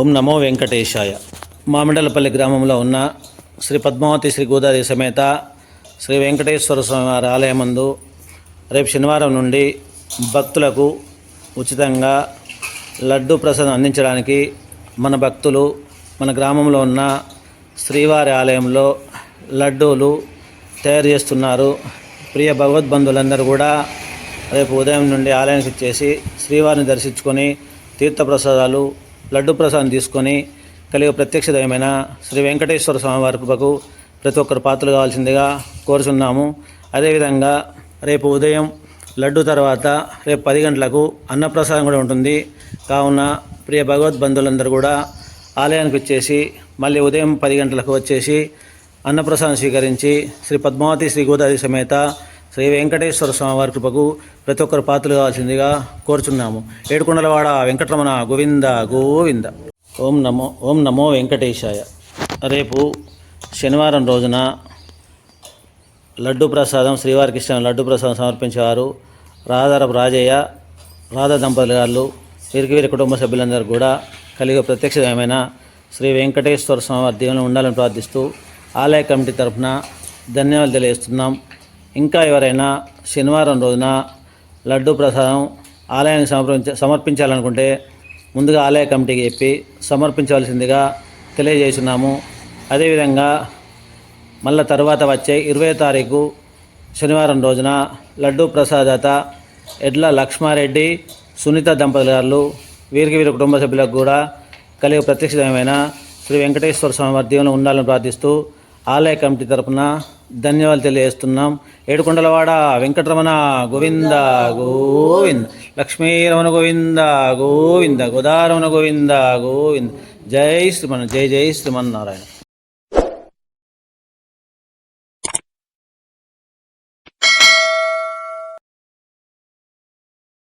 ఓం నమో వెంకటేశాయ. మామిడలపల్లి గ్రామంలో ఉన్న శ్రీ పద్మావతి శ్రీ గోదావరి సమేత శ్రీ వెంకటేశ్వర స్వామి వారి ఆలయమందు రేపు శనివారం నుండి భక్తులకు ఉచితంగా లడ్డు ప్రసాదం అందించడానికి మన భక్తులు మన గ్రామంలో ఉన్న శ్రీవారి ఆలయంలో లడ్డూలు తయారు చేస్తున్నారు. ప్రియ భగవద్బంధువులందరూ కూడా రేపు ఉదయం నుండి ఆలయానికి ఇచ్చేసి శ్రీవారిని దర్శించుకొని తీర్థప్రసాదాలు లడ్డు ప్రసాదం తీసుకొని కలిగే ప్రత్యక్ష దైవమైన శ్రీ వెంకటేశ్వర స్వామి వారి కృపకు ప్రతి ఒక్కరు పాత్రలు కావాల్సిందిగా కోరుచున్నాము. అదేవిధంగా రేపు ఉదయం లడ్డు తర్వాత రేపు పది గంటలకు అన్నప్రసాదం కూడా ఉంటుంది. కావున ప్రియ భగవద్ బంధువులందరూ కూడా ఆలయానికి వచ్చేసి మళ్ళీ ఉదయం పది గంటలకు వచ్చేసి అన్నప్రసాదం స్వీకరించి శ్రీ పద్మావతి శ్రీ గోదావరి సమేత శ్రీ వెంకటేశ్వర స్వామివారి కృపకు ప్రతి ఒక్కరు పాత్రలు కావాల్సిందిగా కోరుచున్నాము. ఏడుకొండలవాడ వెంకటరమణ గోవింద గోవింద. ఓం నమో ఓం నమో వెంకటేశాయ. రేపు శనివారం రోజున లడ్డు ప్రసాదం శ్రీవారికి ఇష్టం లడ్డు ప్రసాదం సమర్పించేవారు రాధారపు రాజయ్య రాధా దంపతులు గారు వీరికి వీరి కుటుంబ సభ్యులందరూ కూడా కలిగే ప్రత్యక్షమైన శ్రీ వెంకటేశ్వర స్వామి వారి దీవెన ఉండాలని ప్రార్థిస్తూ ఆలయ కమిటీ తరఫున ధన్యవాదాలు తెలియజేస్తున్నాం. ఇంకా ఎవరైనా శనివారం రోజున లడ్డు ప్రసాదం ఆలయానికి సమర్పించ సమర్పించాలనుకుంటే ముందుగా ఆలయ కమిటీకి చెప్పి సమర్పించవలసిందిగా తెలియజేస్తున్నాము. అదేవిధంగా మళ్ళా తర్వాత వచ్చే ఇరవై తారీఖు శనివారం రోజున లడ్డూ ప్రసాదత ఎడ్ల లక్ష్మారెడ్డి సునీత దంపతుల గారు వీరికి వీరి కుటుంబ సభ్యులకు కూడా కలిగే ప్రత్యక్షమైన శ్రీ వెంకటేశ్వర స్వామి దీవెన ఉండాలని ప్రార్థిస్తూ ఆలయ కమిటీ తరపున ధన్యవాదాలు తెలియజేస్తున్నాం. ఏడుకొండలవాడ వెంకటరమణ గోవింద గోవింద లక్ష్మీరమణ గోవింద గోవింద గోదారమణ గోవింద గోవింద. జై శ్రీమన్ జై జై శ్రీమన్నారాయణ.